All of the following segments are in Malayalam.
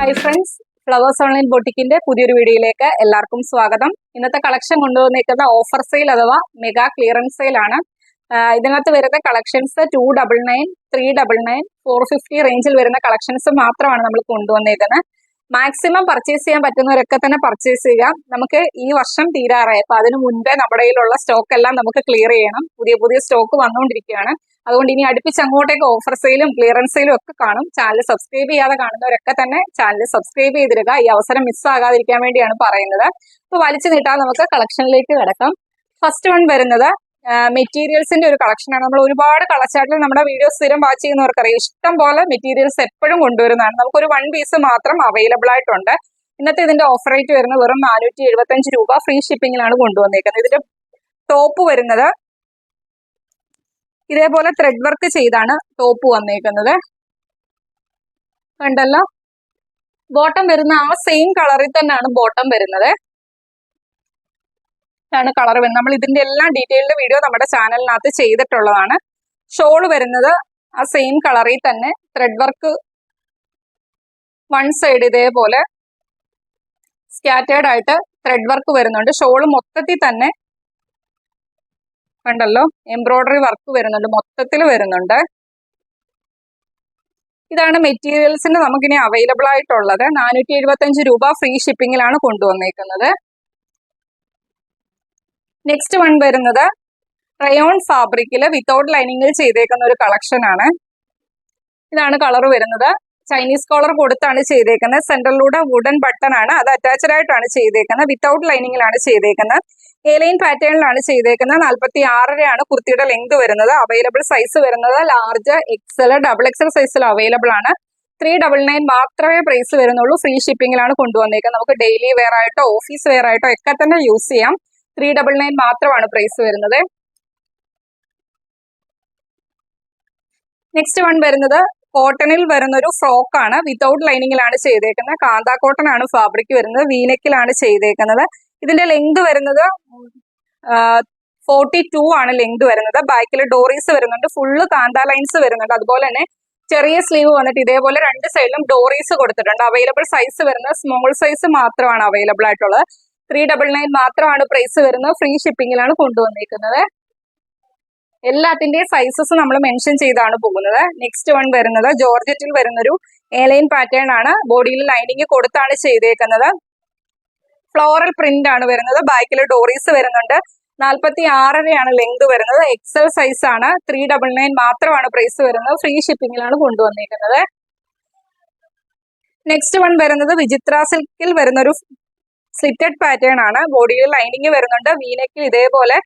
ഹായ് ഫ്രണ്ട്സ് ഫ്ലവേഴ്സ് ഓൺലൈൻ ബൊട്ടിക്കിന്റെ പുതിയൊരു വീഡിയോയിലേക്ക് എല്ലാവർക്കും സ്വാഗതം. ഇന്നത്തെ കളക്ഷൻ കൊണ്ടുവന്നിരിക്കുന്ന ഓഫർ സെയിൽ അഥവാ മെഗാ ക്ലിയറൻസ് സെയിൽ ആണ്. ഇതിനകത്ത് വരുന്ന collections two double nine three double nine four fifty റേഞ്ചിൽ വരുന്ന കളക്ഷൻസ് മാത്രമാണ് നമ്മൾ കൊണ്ടുവന്നേക്കുന്നത് മാക്സിമം പർച്ചേസ് ചെയ്യാൻ പറ്റുന്നവരൊക്കെ തന്നെ പർച്ചേസ് ചെയ്യുക. നമുക്ക് ഈ വർഷം തീരാറായി. അപ്പൊ അതിനു മുൻപേ നമ്മുടെ കയ്യിലുള്ള സ്റ്റോക്ക് എല്ലാം നമുക്ക് ക്ലിയർ ചെയ്യണം. പുതിയ പുതിയ സ്റ്റോക്ക് വന്നുകൊണ്ടിരിക്കുകയാണ്. അതുകൊണ്ട് ഇനി അടുപ്പിച്ച് അങ്ങോട്ടേക്ക് ഓഫർ സെയിലും ക്ലിയറൻസ് സെയിലും ഒക്കെ കാണും. ചാനൽ സബ്സ്ക്രൈബ് ചെയ്യാതെ കാണുന്നവരൊക്കെ തന്നെ ചാനൽ സബ്സ്ക്രൈബ് ചെയ്തിടുക. ഈ അവസരം മിസ് ആകാതിരിക്കാൻ വേണ്ടിയാണ് പറയുന്നത്. അപ്പൊ വലിച്ചു നീട്ടാൻ നമുക്ക് കളക്ഷനിലേക്ക് കിടക്കാം. ഫസ്റ്റ് വൺ വരുന്നത് മെറ്റീരിയൽസിന്റെ ഒരു കളക്ഷനാണ് നമ്മൾ ഒരുപാട് കളച്ചാട്ടിൽ നമ്മുടെ വീഡിയോ സ്ഥിരം വാച്ച് ചെയ്യുന്നവർക്കറിയാം ഇഷ്ടം പോലെ മെറ്റീരിയൽസ് എപ്പോഴും കൊണ്ടുവരുന്നതാണ്. നമുക്കൊരു വൺ പീസ് മാത്രം അവൈലബിൾ ആയിട്ടുണ്ട്. ഇന്നത്തെ ഇതിന്റെ ഓഫർ റേറ്റ് വരുന്നത് വെറും നാനൂറ്റി എഴുപത്തഞ്ച് രൂപ ഫ്രീ ഷിപ്പിംഗിലാണ് കൊണ്ടുവന്നേക്കുന്നത്. ഇതിന്റെ ടോപ്പ് വരുന്നത് ഇതേപോലെ ത്രെഡ് വർക്ക് ചെയ്താണ് ടോപ്പ് വന്നേക്കുന്നത്. കണ്ടല്ലോ? ബോട്ടം വരുന്ന ആ സെയിം കളറിൽ തന്നെയാണ് ബോട്ടം വരുന്നത്. ഇതാണ് കളർ വരുന്നത്. നമ്മൾ ഇതിന്റെ എല്ലാ ഡീറ്റെയിൽഡ് വീഡിയോ നമ്മുടെ ചാനലിനകത്ത് ചെയ്തിട്ടുള്ളതാണ്. ഷോൾ വരുന്നത് ആ സെയിം കളറിൽ തന്നെ ത്രെഡ് വർക്ക് വൺ സൈഡ് ഇതേപോലെ സ്കാറ്റേർഡ് ആയിട്ട് ത്രെഡ് വർക്ക് വരുന്നുണ്ട്. ഷോൾ മൊത്തത്തിൽ തന്നെ കണ്ടല്ലോ? എംബ്രോയ്ഡറി വർക്ക് വരുന്നുണ്ട്. മൊത്തത്തിൽ വരുന്നുണ്ട്. ഇതാണ് മെറ്റീരിയൽസിന് നമുക്കിനി അവൈലബിൾ ആയിട്ടുള്ളത്. നാനൂറ്റി എഴുപത്തഞ്ച് രൂപ ഫ്രീ ഷിപ്പിങ്ങിലാണ് കൊണ്ടുവന്നേക്കുന്നത്. നെക്സ്റ്റ് വൺ വരുന്നത് റയോൺ ഫാബ്രിക്കിൽ വിത്തൗട്ട് ലൈനിങ്ങിൽ ചെയ്തേക്കുന്ന ഒരു കളക്ഷൻ ആണ്. ഇതാണ് കളർ വരുന്നത്. ചൈനീസ് കോളർ കൊടുത്താണ് ചെയ്തേക്കുന്നത്. സെൻട്രലിലൂടെ വുഡൻ ബട്ടൺ ആണ്. അത് അറ്റാച്ച്ഡ് ആയിട്ടാണ് ചെയ്തേക്കുന്നത്. വിത്തൗട്ട് ലൈനിങ്ങിലാണ് ചെയ്തേക്കുന്നത്. എലൈൻ പാറ്റേണിലാണ് ചെയ്തേക്കുന്നത്. നാൽപ്പത്തി ആറരയാണ് കുർത്തിയുടെ ലെങ്ത് വരുന്നത്. അവൈലബിൾ സൈസ് വരുന്നത് ലാർജ് എക്സൽ ഡബിൾ എക്സൽ സൈസിൽ അവൈലബിൾ ആണ്. ത്രീ ഡബിൾ നയൻ മാത്രമേ പ്രൈസ് വരുന്നുള്ളൂ. ഫ്രീ ഷിപ്പിംഗിലാണ് കൊണ്ടുവന്നേക്കുന്നത്. നമുക്ക് ഡെയിലി വെയർ ആയിട്ടോ ഓഫീസ് വെയർ ആയിട്ടോ ഒക്കെ തന്നെ യൂസ് ചെയ്യാം. ത്രീ ഡബിൾ നയൻ മാത്രമാണ് പ്രൈസ് വരുന്നത്. നെക്സ്റ്റ് വൺ വരുന്നത് കോട്ടണിൽ വരുന്ന ഒരു ഫ്രോക്കാണ് ആണ് വിത്തൗട്ട് ലൈനിങ്ങിലാണ് ചെയ്തേക്കുന്നത്. കാന്ത കോട്ടൺ ആണ് ഫാബ്രിക് വരുന്നത്. വീനക്കിലാണ് ചെയ്തേക്കുന്നത്. ഇതിന്റെ ലെങ്ത് വരുന്നത് ഫോർട്ടി ടു ആണ് ലെങ്ത് വരുന്നത്. ബാക്കിൽ ഡോറീസ് വരുന്നുണ്ട്. ഫുള്ള് കാന്ത ലൈൻസ് വരുന്നുണ്ട്. അതുപോലെ തന്നെ ചെറിയ സ്ലീവ് വന്നിട്ട് ഇതേപോലെ രണ്ട് സൈഡിലും ഡോറീസ് കൊടുത്തിട്ടുണ്ട്. അവൈലബിൾ സൈസ് വരുന്നത് സ്മോൾ സൈസ് മാത്രമാണ് അവൈലബിൾ ആയിട്ടുള്ളത്. ത്രീ ഡബിൾ നയൻ മാത്രമാണ് പ്രൈസ് വരുന്നത്. ഫ്രീ ഷിപ്പിംഗിലാണ് കൊണ്ടുവന്നിരിക്കുന്നത് എല്ലാത്തിന്റെയും സൈസസ് നമ്മൾ മെൻഷൻ ചെയ്താണ് പോകുന്നത്. നെക്സ്റ്റ് വൺ വരുന്നത് ജോർജറ്റിൽ വരുന്നൊരു ഏലൈൻ പാറ്റേൺ ആണ്. ബോഡിയിൽ ലൈനിങ് കൊടുത്താണ് ചെയ്തേക്കുന്നത്. ഫ്ലോറൽ പ്രിന്റ് ആണ് വരുന്നത്. ബാക്കിൽ ഡോറീസ് വരുന്നുണ്ട്. നാൽപ്പത്തി ആറരയാണ് ലെങ്ത് വരുന്നത്. എക്സൽ സൈസ് ആണ്. ത്രീ ഡബിൾ നയൻ മാത്രമാണ് പ്രൈസ് വരുന്നത്. ഫ്രീ ഷിപ്പിംഗിലാണ് കൊണ്ടുവന്നിരിക്കുന്നത് നെക്സ്റ്റ് വൺ വരുന്നത് വിചിത്ര സിൽക്കിൽ വരുന്നൊരു സ്ലിറ്റഡ് പാറ്റേൺ ആണ്. ബോഡിയിൽ ലൈനിങ് വരുന്നുണ്ട്. വീനക്കിൽ ഇതേപോലെ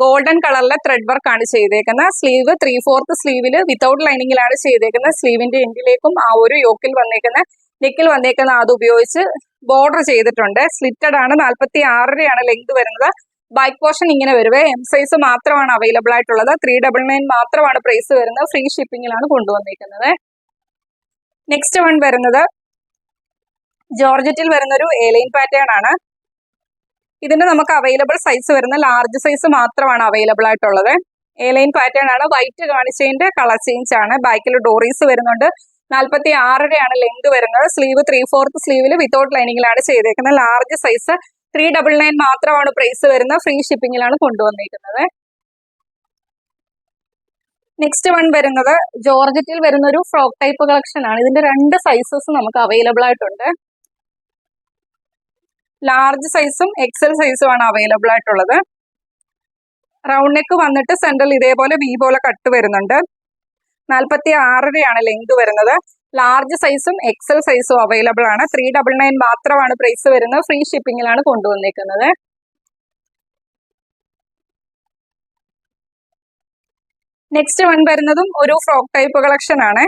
ഗോൾഡൻ കളറിലെ ത്രെഡ് വർക്ക് ആണ് ചെയ്തേക്കുന്നത്. സ്ലീവ് ത്രീ ഫോർത്ത് സ്ലീവിൽ വിത്തൗട്ട് ലൈനിങ്ങിലാണ് ചെയ്തേക്കുന്നത്. സ്ലീവിന്റെ എൻഡിലേക്കും ആ ഒരു യോക്കിൽ വന്നേക്കുന്ന നെക്കിൽ വന്നേക്കുന്ന അത് ഉപയോഗിച്ച് ബോർഡർ ചെയ്തിട്ടുണ്ട്. സ്ലിറ്റഡ് ആണ്. നാൽപ്പത്തി ആറരയാണ് ലെങ്ത് വരുന്നത്. ബൈക്ക് പോർഷൻ ഇങ്ങനെ വരുവേ. എം സൈസ് മാത്രമാണ് അവൈലബിൾ ആയിട്ടുള്ളത്. ത്രീ ഡബിൾ നയൻ മാത്രമാണ് പ്രൈസ് വരുന്നത്. ഫ്രീ ഷിപ്പിങ്ങിലാണ് കൊണ്ടുവന്നിരിക്കുന്നത് നെക്സ്റ്റ് വൺ വരുന്നത്. ജോർജറ്റിൽ വരുന്ന ഒരു ഏലൈൻ പാറ്റേൺ ആണ്. ഇതിന്റെ നമുക്ക് അവൈലബിൾ സൈസ് വരുന്ന ലാർജ് സൈസ് മാത്രമാണ് അവൈലബിൾ ആയിട്ടുള്ളത്. എലൈൻ പാറ്റേൺ ആണ്. വൈറ്റ് കാണിച്ചതിന്റെ കളർ ചേഞ്ച് ആണ്. ബാക്കിൽ ഡോറീസ് വരുന്നുണ്ട്. നാൽപ്പത്തി ആറരയാണ് ലെങ്ത് വരുന്നത് സ്ലീവ് ത്രീ ഫോർത്ത് സ്ലീവിൽ വിത്തൗട്ട് ലൈനിങ്ങിലാണ് ചെയ്തേക്കുന്നത്. Large size three double nine മാത്രമാണ് പ്രൈസ് വരുന്നത്. ഫ്രീ ഷിപ്പിംഗിലാണ് കൊണ്ടുവന്നിരിക്കുന്നത് നെക്സ്റ്റ് വൺ വരുന്നത് ജോർജറ്റിൽ വരുന്ന ഒരു ഫ്രോക്ക് ടൈപ്പ് കളക്ഷൻ ആണ്. ഇതിന്റെ രണ്ട് സൈസസ് നമുക്ക് അവൈലബിൾ ആയിട്ടുണ്ട്. ലാർജ് സൈസും എക്സൽ സൈസും ആണ് അവൈലബിൾ ആയിട്ടുള്ളത്. റൗണ്ട് നെക്ക് വന്നിട്ട് സെൻട്രൽ ഇതേപോലെ വി പോലെ കട്ട് വരുന്നുണ്ട്. നാൽപ്പത്തി ആറരയാണ് ലെങ്ത് വരുന്നത്. ലാർജ് സൈസും എക്സൽ സൈസും അവൈലബിൾ ആണ്. ത്രീ ഡബിൾ നയൻ മാത്രമാണ് പ്രൈസ് വരുന്നത്. ഫ്രീ ഷിപ്പിങ്ങിലാണ് കൊണ്ടുവന്നിരിക്കുന്നത് നെക്സ്റ്റ് വൺ വരുന്നതും ഒരു ഫ്രോക്ക് ടൈപ്പ് കളക്ഷൻ ആണ്.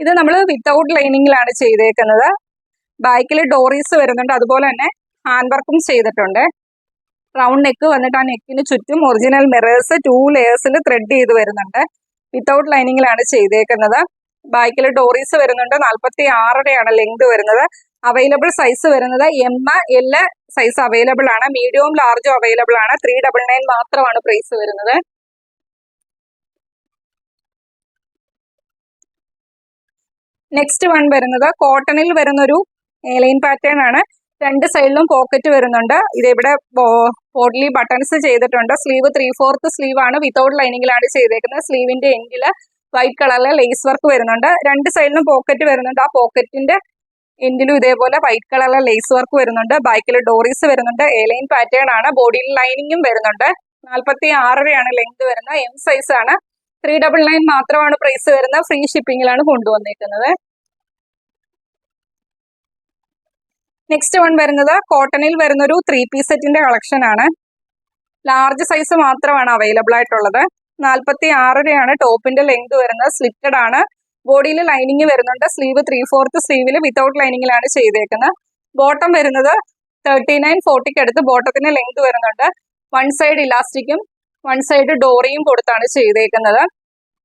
ഇത് നമ്മൾ വിത്തൗട്ട് ലൈനിങ്ങിലാണ് ചെയ്തേക്കുന്നത്. ബാക്കിൽ ഡോറീസ് വരുന്നുണ്ട്. അതുപോലെ തന്നെ ഹാൻഡ് വർക്കും ചെയ്തിട്ടുണ്ട്. റൗണ്ട് നെക്ക് വന്നിട്ട് ആ നെക്കിന് ചുറ്റും ഒറിജിനൽ മിറേഴ്സ് ടു ലെയേഴ്സിൽ ത്രെഡ് ചെയ്ത് വരുന്നുണ്ട്. വിത്തൗട്ട് ലൈനിങ്ങിലാണ് ചെയ്തേക്കുന്നത്. ബാക്കിൽ ഡോറീസ് വരുന്നുണ്ട്. നാൽപ്പത്തി ആറരയാണ് ലെങ്ത് വരുന്നത്. അവൈലബിൾ സൈസ് വരുന്നത് എം എൽ സൈസ് അവൈലബിൾ ആണ്. മീഡിയവും ലാർജും അവൈലബിൾ ആണ്. ത്രീ ഡബിൾ നയൻ മാത്രമാണ് പ്രൈസ് വരുന്നത്. നെക്സ്റ്റ് വൺ വരുന്നത് കോട്ടണിൽ വരുന്ന ഒരു ലൈൻ പാറ്റേൺ ആണ്. രണ്ട് സൈഡിലും പോക്കറ്റ് വരുന്നുണ്ട്. ഇത് ഇവിടെ ബോഡ്ലി ബട്ടൺസ് ചെയ്തിട്ടുണ്ട്. സ്ലീവ് ത്രീ ഫോർത്ത് സ്ലീവ് ആണ് വിത്തൗട്ട് ലൈനിങ്ങിലാണ് ചെയ്തേക്കുന്നത്. സ്ലീവിന്റെ എൻഡിൽ വൈറ്റ് കളറിലെ ലേസ് വർക്ക് വരുന്നുണ്ട്. രണ്ട് സൈഡിലും പോക്കറ്റ് വരുന്നുണ്ട്. ആ പോക്കറ്റിന്റെ എൻഡിലും ഇതേപോലെ വൈറ്റ് കളറിലെ ലേസ് വർക്ക് വരുന്നുണ്ട്. ബാക്കിൽ ഡോറീസ് വരുന്നുണ്ട്. എ ലൈൻ പാറ്റേൺ ആണ് ബോഡിയിൽ ലൈനിങ്ങും വരുന്നുണ്ട്. നാൽപ്പത്തി ആറരയാണ് ലെങ്ത് വരുന്നത്. എം സൈസ് ആണ്. ത്രീ ഡബിൾ നയൻ മാത്രമാണ് പ്രൈസ് വരുന്നത്. ഫ്രീ ഷിപ്പിംഗിലാണ് കൊണ്ടുവന്നേക്കുന്നത്. നെക്സ്റ്റ് വൺ വരുന്നത് കോട്ടണിൽ വരുന്ന ഒരു ത്രീ പീസ് സെറ്റിന്റെ കളക്ഷൻ ആണ്. ലാർജ് സൈസ് മാത്രമാണ് അവൈലബിൾ ആയിട്ടുള്ളത്. നാൽപ്പത്തി ആറരയാണ് ടോപ്പിന്റെ ലെങ്ത് വരുന്നത്. സ്ലിറ്റഡ് ആണ്. ബോഡിയിൽ ലൈനിങ് വരുന്നുണ്ട്. സ്ലീവ് ത്രീ ഫോർത്ത് സ്ലീവിൽ വിതൗട്ട് ലൈനിങ്ങിലാണ് ചെയ്തേക്കുന്നത്. ബോട്ടം വരുന്നത് തേർട്ടി നയൻ ഫോർട്ടിക്ക് അടുത്ത് ബോട്ടത്തിന്റെ ലെങ്ത് വരുന്നുണ്ട്. വൺ സൈഡ് ഇലാസ്റ്റിക്കും വൺ സൈഡ് ഡോറിയും കൊടുത്താണ് ചെയ്തേക്കുന്നത്.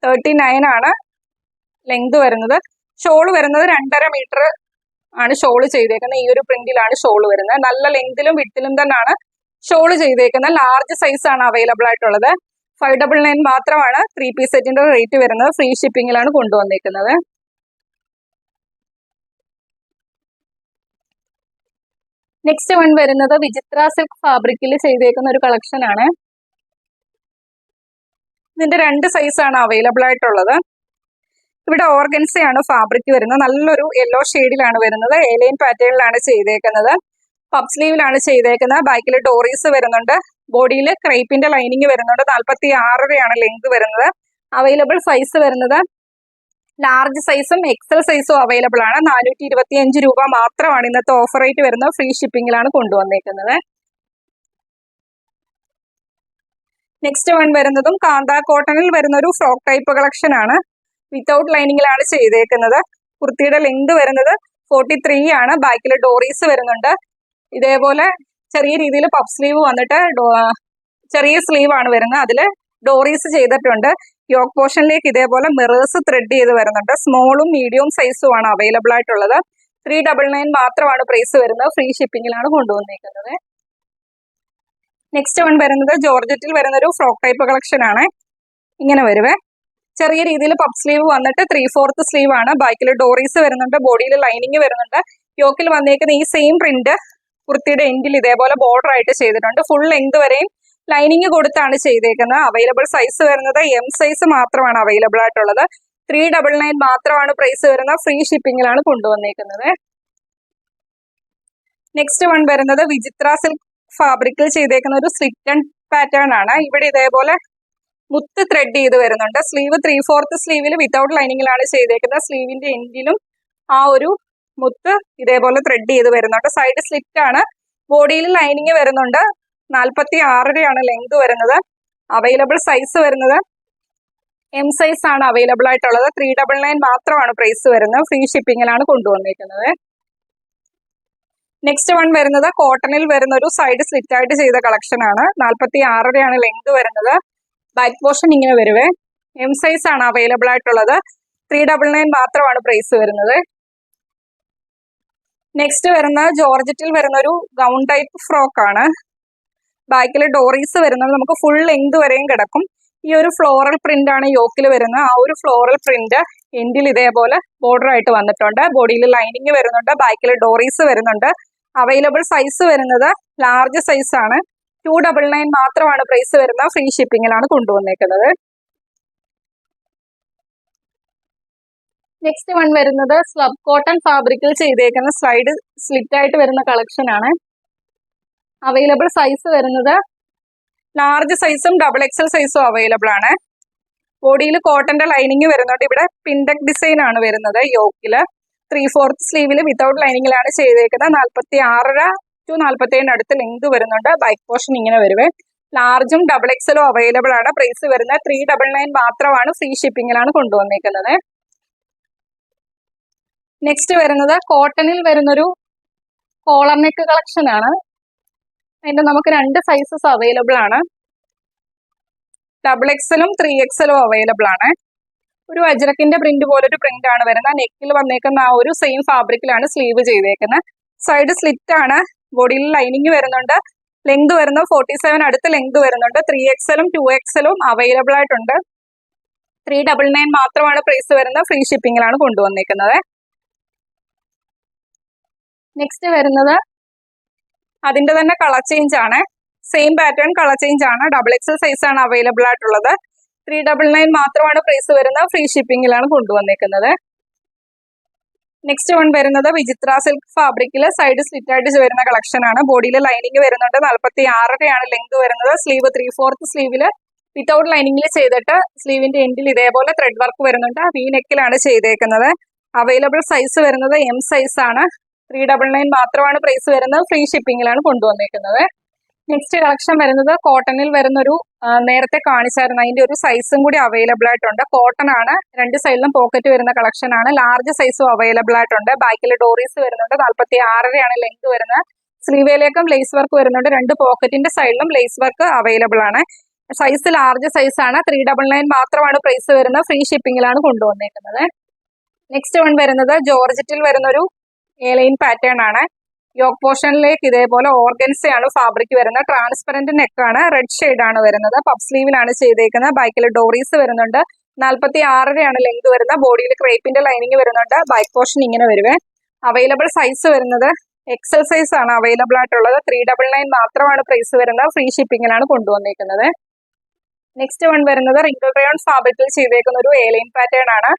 തേർട്ടി നയൻ ആണ് ലെങ്ത് വരുന്നത്. ഷോൾ വരുന്നത് രണ്ടര മീറ്റർ ആണ് ഷോൾ ചെയ്തേക്കുന്നത് ഈ ഒരു പ്രിന്റിലാണ് ഷോൾ വരുന്നത്. നല്ല ലെങ്തിലും വിട്ടിലും തന്നെയാണ് ഷോൾ ചെയ്തേക്കുന്നത് ലാർജ് സൈസ് ആണ് അവൈലബിൾ ആയിട്ടുള്ളത്. ഫൈവ് ഡബിൾ നയൻ മാത്രമാണ് ത്രീ പീസ് സെറ്റിന്റെ റേറ്റ് വരുന്നത്. ഫ്രീ ഷിപ്പിംഗിലാണ് കൊണ്ടുവന്നേക്കുന്നത്. നെക്സ്റ്റ് വൺ വരുന്നത് വിചിത്ര സിൽക്ക് ഫാബ്രിക്കിൽ ചെയ്തേക്കുന്ന ഒരു കളക്ഷൻ ആണ് ഇതിന്റെ രണ്ട് സൈസ് ആണ് അവൈലബിൾ ആയിട്ടുള്ളത്. ഇവിടെ ഓർഗൻസയാണ് ഫാബ്രിക് വരുന്നത്. നല്ലൊരു യെല്ലോ ഷെയ്ഡിലാണ് വരുന്നത്. എലൈൻ പാറ്റേണിലാണ് ചെയ്തേക്കുന്നത്. പബ് സ്ലീവിലാണ് ചെയ്തേക്കുന്നത്. ബാക്കിൽ ഡോറീസ് വരുന്നുണ്ട്. ബോഡിയിൽ ക്രൈപ്പിന്റെ ലൈനിങ് വരുന്നുണ്ട്. നാൽപ്പത്തി ആറരയാണ് ലെങ്ത് വരുന്നത്. അവൈലബിൾ സൈസ് വരുന്നത്. ലാർജ് സൈസും എക്സൽ സൈസും അവൈലബിൾ ആണ്. നാനൂറ്റി ഇരുപത്തി അഞ്ച് രൂപ മാത്രമാണ് ഇന്നത്തെ ഓഫർ റേറ്റ് വരുന്നത്. ഫ്രീ ഷിപ്പിംഗിലാണ് കൊണ്ടുവന്നേക്കുന്നത്. നെക്സ്റ്റ് വൺ വരുന്നതും കാന്ത കോട്ടണിൽ വരുന്ന ഒരു ഫ്രോക്ക് ടൈപ്പ് കളക്ഷൻ ആണ്. വിത്തൗട്ട് ലൈനിങ്ങിലാണ് ചെയ്തേക്കുന്നത്. കുർത്തിയുടെ ലെങ്ത് വരുന്നത് ഫോർട്ടി ത്രീ ആണ്. ബാക്കിൽ ഡോറീസ് വരുന്നുണ്ട്. ഇതേപോലെ ചെറിയ രീതിയിൽ പഫ് സ്ലീവ് വന്നിട്ട് ചെറിയ സ്ലീവ് ആണ് വരുന്നത്. അതിൽ ഡോറീസ് ചെയ്തിട്ടുണ്ട്. യോക്ക് പോർഷനിലേക്ക് ഇതേപോലെ മിറേഴ്സ് ത്രെഡ് ചെയ്ത് വരുന്നുണ്ട്. സ്മോളും മീഡിയവും സൈസും ആണ് അവൈലബിൾ ആയിട്ടുള്ളത്. ത്രീ ഡബിൾ നയൻ മാത്രമാണ് പ്രൈസ് വരുന്നത്. ഫ്രീ ഷിപ്പിങ്ങിലാണ് കൊണ്ടുവന്നിരിക്കുന്നത് നെക്സ്റ്റ് വൺ വരുന്നത് ജോർജറ്റിൽ വരുന്ന ഒരു ഫ്രോക്ക് ടൈപ്പ് കളക്ഷൻ ആണ്. ഇങ്ങനെ വരുവേ. ചെറിയ രീതിയിൽ പപ്പ് സ്ലീവ് വന്നിട്ട് ത്രീ ഫോർത്ത് സ്ലീവ് ആണ്. ബാക്കിൽ ഡോറീസ് വരുന്നുണ്ട് ബോഡിയിൽ ലൈനിങ് വരുന്നുണ്ട്. യോക്കിൽ വന്നേക്കുന്ന ഈ സെയിം പ്രിന്റ് കുർത്തിയുടെ എൻഡിൽ ഇതേപോലെ ബോർഡർ ആയിട്ട് ചെയ്തിട്ടുണ്ട്. ഫുൾ ലെങ്ത് വരെയും ലൈനിങ് കൊടുത്താണ് ചെയ്തേക്കുന്നത്. അവൈലബിൾ സൈസ് വരുന്നത് എം സൈസ് മാത്രമാണ് അവൈലബിൾ ആയിട്ടുള്ളത്. ത്രീ ഡബിൾ നയൻ മാത്രമാണ് പ്രൈസ് വരുന്നത്. ഫ്രീ ഷിപ്പിംഗിലാണ് കൊണ്ടുവന്നേക്കുന്നത്. നെക്സ്റ്റ് വൺ വരുന്നത് വിചിത്ര സിൽക്ക് ഫാബ്രിക്കിൽ ചെയ്തേക്കുന്ന ഒരു സ്ലിറ്റൺ പാറ്റേൺ ആണ്. ഇവിടെ ഇതേപോലെ മുത്ത് ത്രെഡ് ചെയ്ത് വരുന്നുണ്ട്. സ്ലീവ് ത്രീ ഫോർത്ത് സ്ലീവിൽ വിത്തൗട്ട് ലൈനിങ്ങിലാണ് ചെയ്തേക്കുന്നത്. സ്ലീവിന്റെ എൻഡിലും ആ ഒരു മുത്ത് ഇതേപോലെ ത്രെഡ് ചെയ്ത് വരുന്നുണ്ട്. സൈഡ് സ്ലിറ്റ് ആണ്. ബോഡിയിൽ ലൈനിങ് വരുന്നുണ്ട്. നാൽപ്പത്തി ആറരയാണ് ലെങ്ത് വരുന്നത്. അവൈലബിൾ സൈസ് വരുന്നത്. എം സൈസ് ആണ് അവൈലബിൾ ആയിട്ടുള്ളത്. ത്രീ ഡബിൾ നയൻ മാത്രമാണ് പ്രൈസ് വരുന്നത്. ഫ്രീ ഷിപ്പിങ്ങിലാണ് കൊണ്ടുവന്നിരിക്കുന്നത് നെക്സ്റ്റ് വൺ വരുന്നത് കോട്ടണിൽ വരുന്ന ഒരു സൈഡ് സ്ലിറ്റ് ആയിട്ട് ചെയ്ത കളക്ഷൻ ആണ്. നാൽപ്പത്തി ആറരയാണ് ലെങ്ത് വരുന്നത്. ബാക്ക് പോർഷൻ ഇങ്ങനെ വരുവേ. എം സൈസ് ആണ് അവൈലബിൾ ആയിട്ടുള്ളത്. ത്രീ ഡബിൾ നയൻ മാത്രമാണ് പ്രൈസ് വരുന്നത്. നെക്സ്റ്റ് വരുന്ന ജോർജറ്റിൽ വരുന്ന ഒരു ഗൗൺ ടൈപ്പ് ഫ്രോക്ക് ആണ്. ബാക്കിൽ ഡോറീസ് വരുന്നത് നമുക്ക് ഫുൾ ലെങ്ത് വരെയും കിടക്കും. ഈ ഒരു ഫ്ലോറൽ പ്രിന്റ് ആണ് യോക്കിൽ വരുന്നത്. ആ ഒരു ഫ്ലോറൽ പ്രിന്റ് എൻഡിൽ ഇതേപോലെ ബോർഡർ ആയിട്ട് വന്നിട്ടുണ്ട്. ബോഡിയിൽ ലൈനിങ് വരുന്നുണ്ട്. ബാക്കിൽ ഡോറീസ് വരുന്നുണ്ട്. അവൈലബിൾ സൈസ് വരുന്നത് ലാർജ് സൈസ് ആണ്. ടു ഡബിൾ നയൻ മാത്രമാണ് പ്രൈസ് വരുന്ന ഫ്രീ ഷിപ്പിംഗിലാണ് കൊണ്ടുവന്നേക്കുന്നത്. നെക്സ്റ്റ് വൺ വരുന്നത് സ്ലബ് കോട്ടൺ ഫാബ്രിക്കിൽ ചെയ്തേക്കുന്ന സ്ലൈഡ് സ്ലിറ്റ് ആയിട്ട് വരുന്ന കളക്ഷൻ ആണ്. അവൈലബിൾ സൈസ് വരുന്നത് ലാർജ് സൈസും ഡബിൾ എക്സൽ സൈസും അവൈലബിൾ ആണ്. ബോഡിയിൽ കോട്ടന്റെ ലൈനിങ് വരുന്നുണ്ട്. ഇവിടെ പിൻഡക് ഡിസൈൻ ആണ് വരുന്നത് യോക്കിൽ. ത്രീ ഫോർത്ത് സ്ലീവിൽ വിതൗട്ട് ലൈനിങ്ങിലാണ് ചെയ്തേക്കുന്നത്. നാൽപ്പത്തി ആറര ടു നാൽപ്പത്തി ഏഴിന് അടുത്ത് ലെങ്ത് വരുന്നുണ്ട്. ബൈക്ക് പോർഷൻ ഇങ്ങനെ വരുവേ. ലാർജും ഡബിൾ എക്സലും അവൈലബിൾ ആണ്. പ്രൈസ് വരുന്നത് ത്രീ ഡബിൾ നയൻ മാത്രമാണ്. ഫ്രീ ഷിപ്പിംഗിലാണ് കൊണ്ടുവന്നിരിക്കുന്നത് നെക്സ്റ്റ് വരുന്നത് കോട്ടണിൽ വരുന്നൊരു കോളർ നെക്ക് കളക്ഷൻ ആണ്. അതിന്റെ നമുക്ക് രണ്ട് സൈസസ് അവൈലബിൾ ആണ്. ഡബിൾ എക്സലും ത്രീ എക്സലും അവൈലബിൾ ആണ്. ഒരു അജ്രക്കിന്റെ പ്രിന്റ് പോലെ ഒരു പ്രിന്റ് ആണ് വരുന്നത്. നെക്കിൽ വന്നേക്കുന്ന ആ ഒരു സെയിം ഫാബ്രിക്കിലാണ് സ്ലീവ് ചെയ്തേക്കുന്നത്. സൈഡ് സ്ലിറ്റ് ആണ്. ബോഡിയിൽ ലൈനിങ് വരുന്നുണ്ട്. ലെങ്ത് വരുന്നത് ഫോർട്ടി സെവൻ അടുത്ത് ലെങ്ത് വരുന്നുണ്ട്. ത്രീ എക്സലും ടു എക്സലും അവൈലബിൾ ആയിട്ടുണ്ട്. ത്രീ ഡബിൾ നയൻ മാത്രമാണ് പ്രൈസ് വരുന്നത്. ഫ്രീ ഷിപ്പിങ്ങിലാണ് കൊണ്ടുവന്നിരിക്കുന്നത് നെക്സ്റ്റ് വരുന്നത് അതിന്റെ തന്നെ കളർ ചേഞ്ച് ആണ്. സെയിം പാറ്റേൺ കളർ ചേഞ്ച് ആണ്. ഡബിൾ എക്സൽ സൈസ് ആണ് അവൈലബിൾ ആയിട്ടുള്ളത്. ത്രീ ഡബിൾ നയൻ മാത്രമാണ് പ്രൈസ് വരുന്നത്. ഫ്രീ ഷിപ്പിങ്ങിലാണ് കൊണ്ടുവന്നിരിക്കുന്നത് നെക്സ്റ്റ് വൺ വരുന്നത് വിചിത്ര സിൽക്ക് ഫാബ്രിക്കിൽ സൈഡ് സ്ലിറ്റ് ആയിട്ട് വരുന്ന കളക്ഷൻ ആണ്. ബോഡിയിൽ ലൈനിങ് വരുന്നുണ്ട്. നാൽപ്പത്തി ആറരയാണ് ലെങ്ത് വരുന്നത് സ്ലീവ് ത്രീ ഫോർത്ത് സ്ലീവിൽ വിത്തൗട്ട് ലൈനിങ്ങിൽ ചെയ്തിട്ട് സ്ലീവിന്റെ എൻഡിൽ ഇതേപോലെ ത്രെഡ് വർക്ക് വരുന്നുണ്ട്. വി നെക്കിലാണ് ചെയ്തേക്കുന്നത്. അവൈലബിൾ സൈസ് വരുന്നത് എം സൈസ് ആണ്. ത്രീ ഡബിൾ നയൻ മാത്രമാണ് പ്രൈസ് വരുന്നത്. ഫ്രീ ഷിപ്പിംഗിലാണ് കൊണ്ടുവന്നേക്കുന്നത്. നെക്സ്റ്റ് കളക്ഷൻ വരുന്നത് കോട്ടണിൽ വരുന്നൊരു നേരത്തെ കാണിച്ചായിരുന്നു. അതിന്റെ ഒരു സൈസും കൂടി അവൈലബിൾ ആയിട്ടുണ്ട്. കോട്ടൺ ആണ്. രണ്ട് സൈഡിലും പോക്കറ്റ് വരുന്ന കളക്ഷൻ ആണ്. ലാർജ് സൈസും അവൈലബിൾ ആയിട്ടുണ്ട്. ബാക്കിൽ ഡോറീസ് വരുന്നുണ്ട്. നാൽപ്പത്തി ആറരയാണ് ലെങ്ത് വരുന്നത്. സ്ലീവേലേക്കും ലേസ് വർക്ക് വരുന്നുണ്ട്. രണ്ട് പോക്കറ്റിന്റെ സൈഡിലും ലേസ് വർക്ക് അവൈലബിൾ ആണ്. സൈസ് ലാർജ് സൈസ് ആണ്. ത്രീ ഡബിൾ നയൻ മാത്രമാണ് പ്രൈസ് വരുന്നത്. ഫ്രീ ഷിപ്പിംഗിലാണ് കൊണ്ടുവന്നേക്കുന്നത്. നെക്സ്റ്റ് വൺ വരുന്നത് ജോർജറ്റിൽ വരുന്നൊരു ഏലൈൻ പാറ്റേൺ ആണ്. യോക്ക് പോർഷനിലേക്ക് ഇതേപോലെ ഓർഗൻസയാണ് ഫാബ്രിക് വരുന്നത്. ട്രാൻസ്പെറന്റ് നെക്കാണ് റെഡ് ഷെയ്ഡ് ആണ് വരുന്നത്. പഫ് സ്ലീവിലാണ് ചെയ്തേക്കുന്നത്. ബാക്കിൽ ഡോറീസ് വരുന്നുണ്ട്. നാൽപ്പത്തി ആറരയാണ് ലെങ്ത് വരുന്നത് ബോഡിയിൽ ക്രേപ്പിന്റെ ലൈനിങ് വരുന്നുണ്ട്. ബൈക്ക് പോർഷൻ ഇങ്ങനെ വരുവേ. അവൈലബിൾ സൈസ് വരുന്നത്. എക്സൽ സൈസ് ആണ് അവൈലബിൾ ആയിട്ടുള്ളത്. ത്രീ ഡബിൾ നയൻ മാത്രമാണ് പ്രൈസ് വരുന്നത്. ഫ്രീ ഷിപ്പിങ്ങിലാണ് കൊണ്ടുവന്നേക്കുന്നത്. നെക്സ്റ്റ് വൺ വരുന്നത് റിംഗിൾ റയോൺ ഫാബ്രിക്കിൽ ചെയ്തേക്കുന്ന ഒരു ഏലൈൻ പാറ്റേൺ ആണ്.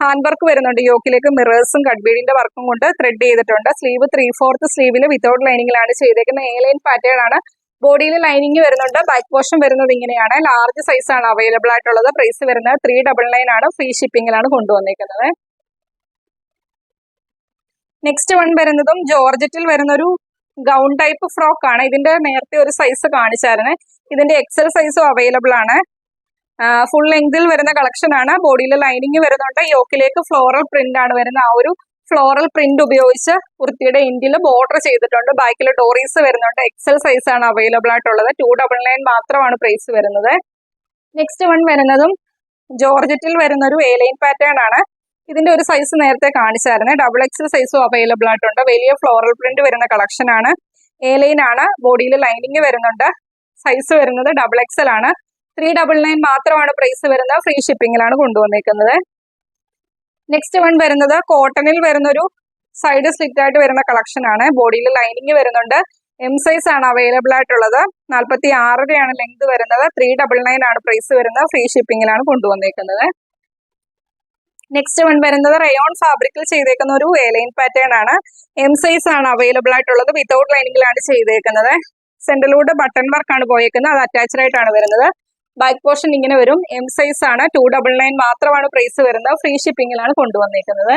ഹാൻഡ് വർക്ക് വരുന്നുണ്ട്. യോക്കിലേക്ക് മിറേഴ്സും കഡ്ബീഡിന്റെ വർക്കും കൊണ്ട് ത്രെഡ് ചെയ്തിട്ടുണ്ട്. സ്ലീവ് ത്രീ ഫോർത്ത് സ്ലീവിൽ വിത്തൗട്ട് ലൈനിങ്ങിലാണ് ചെയ്തേക്കുന്നത്. ലൈൻ പാറ്റേൺ ആണ്. ബോഡിയിൽ ലൈനിങ് വരുന്നുണ്ട്. ബാക്ക് പോർഷൻ വരുന്നത് ഇങ്ങനെയാണ്. ലാർജ് സൈസ് ആണ് അവൈലബിൾ ആയിട്ടുള്ളത്. പ്രൈസ് വരുന്നത് ത്രീ ഡബിൾ നയൻ ആണ്. ഫ്രീ ഷിപ്പിംഗിലാണ് കൊണ്ടുവന്നിരിക്കുന്നത് നെക്സ്റ്റ് വൺ വരുന്നതും ജോർജറ്റിൽ വരുന്നൊരു ഗൗൺ ടൈപ്പ് ഫ്രോക്ക് ആണ്. ഇതിന്റെ നേരത്തെ ഒരു സൈസ് കാണിച്ചായിരുന്നു. ഇതിന്റെ എക്സൽ സൈസും അവൈലബിൾ ആണ്. ഫുൾ ലെങ്തിൽ വരുന്ന കളക്ഷൻ ആണ്. ബോഡിയിൽ ലൈനിങ് വരുന്നുണ്ട്. യോക്കിലേക്ക് ഫ്ലോറൽ പ്രിന്റ് ആണ് വരുന്ന ആ ഒരു ഫ്ലോറൽ പ്രിന്റ് ഉപയോഗിച്ച് കുർത്തിയുടെ എൻഡിൽ ബോർഡർ ചെയ്തിട്ടുണ്ട്. ബാക്കിൽ ഡോറീസ് വരുന്നുണ്ട്. എക്സൽ സൈസ് ആണ് അവൈലബിൾ ആയിട്ടുള്ളത്. ടു ഡബിൾ നയൻ മാത്രമാണ് പ്രൈസ് വരുന്നത്. നെക്സ്റ്റ് വൺ വരുന്നതും ജോർജറ്റിൽ വരുന്ന ഒരു എ ലൈൻ പാറ്റേൺ ആണ്. ഇതിന്റെ ഒരു സൈസ് നേരത്തെ കാണിച്ചായിരുന്നു. ഡബിൾ എക്സൽ സൈസും അവൈലബിൾ ആയിട്ടുണ്ട്. വലിയ ഫ്ലോറൽ പ്രിന്റ് വരുന്ന കളക്ഷൻ ആണ്. ലൈൻ ആണ്. ബോഡിയിൽ ലൈനിങ് വരുന്നുണ്ട്. സൈസ് വരുന്നത് ഡബിൾ എക്സൽ ആണ് ത്രീ ഡബിൾ നയൻ മാത്രമാണ് പ്രൈസ് വരുന്നത്. ഫ്രീ ഷിപ്പിംഗിലാണ് കൊണ്ടുവന്നേക്കുന്നത്. നെക്സ്റ്റ് വൺ വരുന്നത് കോട്ടണിൽ വരുന്നൊരു സൈഡ് സ്ലിറ്റ് ആയിട്ട് വരുന്ന കളക്ഷൻ ആണ്. ബോഡിയിൽ ലൈനിങ് വരുന്നുണ്ട്. എം സൈസ് ആണ് അവൈലബിൾ ആയിട്ടുള്ളത്. നാൽപ്പത്തി ആറരയാണ് ലെങ്ത് വരുന്നത്. ത്രീ ഡബിൾ നയൻ ആണ് പ്രൈസ് വരുന്നത്. ഫ്രീ ഷിപ്പിംഗിലാണ് കൊണ്ടുവന്നേക്കുന്നത്. നെക്സ്റ്റ് വൺ വരുന്നത് റയോൺ ഫാബ്രിക്കിൽ ചെയ്തേക്കുന്ന ഒരു എലൈൻ പാറ്റേൺ ആണ്. എം സൈസ് ആണ് അവൈലബിൾ ആയിട്ടുള്ളത്. വിത്തൗട്ട് ലൈനിങ്ങിലാണ് ചെയ്തേക്കുന്നത്. സെന്ററിലൂടെ ബട്ടൺ വർക്ക് ആണ് പോയേക്കുന്നത്. അത് അറ്റാച്ച്ഡ് ആയിട്ടാണ് വരുന്നത്. ബാക്ക് പോർഷൻ ഇങ്ങനെ വരും. എം സൈസ് ആണ്. ടു ഡബിൾ നയൻ മാത്രമാണ് പ്രൈസ് വരുന്നത്. ഫ്രീ ഷിപ്പിംഗിലാണ് കൊണ്ടുവന്നിരിക്കുന്നത്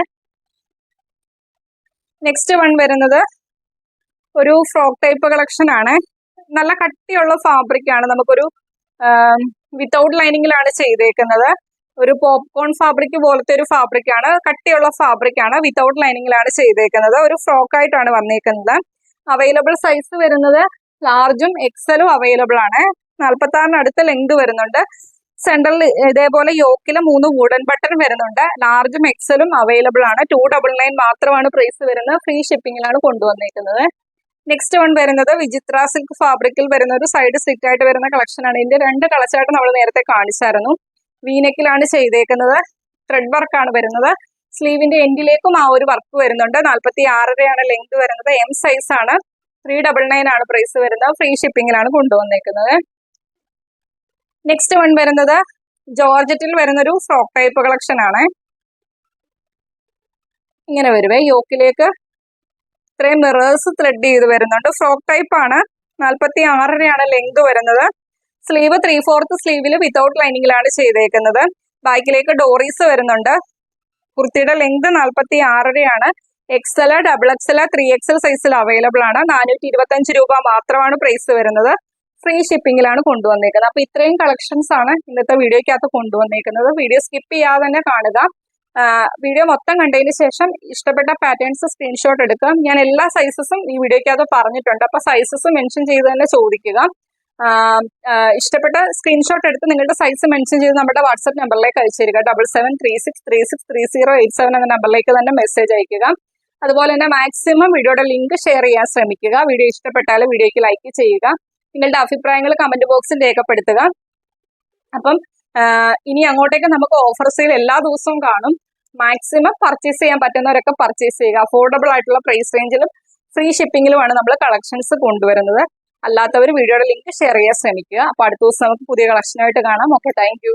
നെക്സ്റ്റ് വൺ വരുന്നത് ഒരു ഫ്രോക്ക് ടൈപ്പ് കളക്ഷൻ ആണ്. നല്ല കട്ടിയുള്ള ഫാബ്രിക് ആണ്. നമുക്കൊരു വിത്തൗട്ട് ലൈനിങ്ങിലാണ് ചെയ്തേക്കുന്നത്. ഒരു പോപ്കോൺ ഫാബ്രിക് പോലത്തെ ഒരു ഫാബ്രിക് ആണ്. കട്ടിയുള്ള ഫാബ്രിക് ആണ്. വിത്തൗട്ട് ലൈനിങ്ങിലാണ് ചെയ്തേക്കുന്നത്. ഒരു ഫ്രോക്ക് ആയിട്ടാണ് വന്നേക്കുന്നത്. അവൈലബിൾ സൈസ് വരുന്നത് ലാർജും എക്സലും അവൈലബിൾ ആണ്. നാൽപ്പത്തി ആറിന് അടുത്ത ലെങ്ത് വരുന്നുണ്ട്. സെൻട്രലിൽ ഇതേപോലെ യോക്കിൽ മൂന്ന് വുഡൻ ബട്ടൺ വരുന്നുണ്ട്. ലാർജും എക്സലും അവൈലബിൾ ആണ്. ടു ഡബിൾ നയൻ മാത്രമാണ് പ്രൈസ് വരുന്നത്. ഫ്രീ ഷിപ്പിങ്ങിലാണ് കൊണ്ടുവന്നിരിക്കുന്നത് നെക്സ്റ്റ് വൺ വരുന്നത് വിചിത്ര സിൽക്ക് ഫാബ്രിക്കിൽ വരുന്ന ഒരു സൈഡ് സിറ്റ് ആയിട്ട് വരുന്ന കളക്ഷൻ ആണ്. ഇതിന്റെ രണ്ട് കളച്ചായിട്ട് നമ്മൾ നേരത്തെ കാണിച്ചായിരുന്നു. വീനക്കിലാണ് ചെയ്തേക്കുന്നത്. ത്രെഡ് ആണ് വരുന്നത്. സ്ലീവിന്റെ എൻഡിലേക്കും ആ ഒരു വർക്ക് വരുന്നുണ്ട്. നാൽപ്പത്തി ആറരയാണ് ലെങ്ത് വരുന്നത്. എം സൈസ് ആണ്. ത്രീ ഡബിൾ നയൻ ആണ് പ്രൈസ് വരുന്നത്. ഫ്രീ ഷിപ്പിങ്ങിലാണ് കൊണ്ടുവന്നേക്കുന്നത്. നെക്സ്റ്റ് വൺ വരുന്നത് ജോർജറ്റിൽ വരുന്നൊരു ഫ്രോക്ക് ടൈപ്പ് കളക്ഷൻ ആണ്. ഇങ്ങനെ വരുവേ യോക്കിലേക്ക് ഇത്രയും മിറേഴ്സ് ത്രെഡ് ചെയ്ത് വരുന്നുണ്ട്. ഫ്രോക്ക് ടൈപ്പ് ആണ് നാൽപ്പത്തി ആറരയാണ് ലെങ്ത് വരുന്നത്. സ്ലീവ് ത്രീ ഫോർത്ത് സ്ലീവിൽ വിതൗട്ട് ലൈനിങ്ങിലാണ് ചെയ്തേക്കുന്നത്. ബാക്കിലേക്ക് ഡോറീസ് വരുന്നുണ്ട്. കുർത്തിയുടെ ലെങ്ത് നാൽപ്പത്തി ആറരയാണ് XL double XL three XL സൈസിൽ അവൈലബിൾ ആണ്. നാനൂറ്റി ഇരുപത്തഞ്ച് രൂപ മാത്രമാണ് പ്രൈസ് വരുന്നത്. ഫ്രീ ഷിപ്പിംഗിലാണ് കൊണ്ടുവന്നേക്കുന്നത്. അപ്പൊ ഇത്രയും കളക്ഷൻസ് ആണ് ഇന്നത്തെ വീഡിയോക്കകത്ത് കൊണ്ടുവന്നേക്കുന്നത്. വീഡിയോ സ്കിപ്പ് ചെയ്യാതെ തന്നെ കാണുക. വീഡിയോ മൊത്തം കണ്ടതിന് ശേഷം ഇഷ്ടപ്പെട്ട പാറ്റേൺസ് സ്ക്രീൻഷോട്ട് എടുക്കുക. ഞാൻ എല്ലാ സൈസസും ഈ വീഡിയോക്കകത്ത് പറഞ്ഞിട്ടുണ്ട്. അപ്പൊ സൈസസ് മെൻഷൻ ചെയ്ത് തന്നെ ചോദിക്കുക. ഇഷ്ടപ്പെട്ട സ്ക്രീൻഷോട്ട് എടുത്ത് നിങ്ങളുടെ സൈസ് മെൻഷൻ ചെയ്ത് നമ്മുടെ വാട്സ്ആപ്പ് നമ്പറിലേക്ക് അയച്ചു തരിക. Double seven three six three six three zero eight seven എന്ന നമ്പറിലേക്ക് തന്നെ മെസ്സേജ് അയക്കുക. അതുപോലെ തന്നെ മാക്സിമം വീഡിയോയുടെ ലിങ്ക് ഷെയർ ചെയ്യാൻ ശ്രമിക്കുക. വീഡിയോ ഇഷ്ടപ്പെട്ടാൽ വീഡിയോയ്ക്ക് ലൈക്ക് ചെയ്യുക. നിങ്ങളുടെ അഭിപ്രായങ്ങൾ കമന്റ് ബോക്സിൽ രേഖപ്പെടുത്തുക. അപ്പം ഇനി അങ്ങോട്ടേക്ക് നമുക്ക് ഓഫർ സെയിൽ എല്ലാ ദിവസവും കാണും. മാക്സിമം പർച്ചേസ് ചെയ്യാൻ പറ്റുന്നവരൊക്കെ പർച്ചേസ് ചെയ്യുക. അഫോർഡബിൾ ആയിട്ടുള്ള പ്രൈസ് റേഞ്ചിലും ഫ്രീ ഷിപ്പിങ്ങിലുമാണ് നമ്മൾ കളക്ഷൻസ് കൊണ്ടുവരുന്നത്. അല്ലാത്തവർ വീഡിയോയുടെ ലിങ്ക് ഷെയർ ചെയ്യാൻ ശ്രമിക്കുക. അപ്പോൾ അടുത്ത ദിവസം നമുക്ക് പുതിയ കളക്ഷനായിട്ട് കാണാം. Okay thank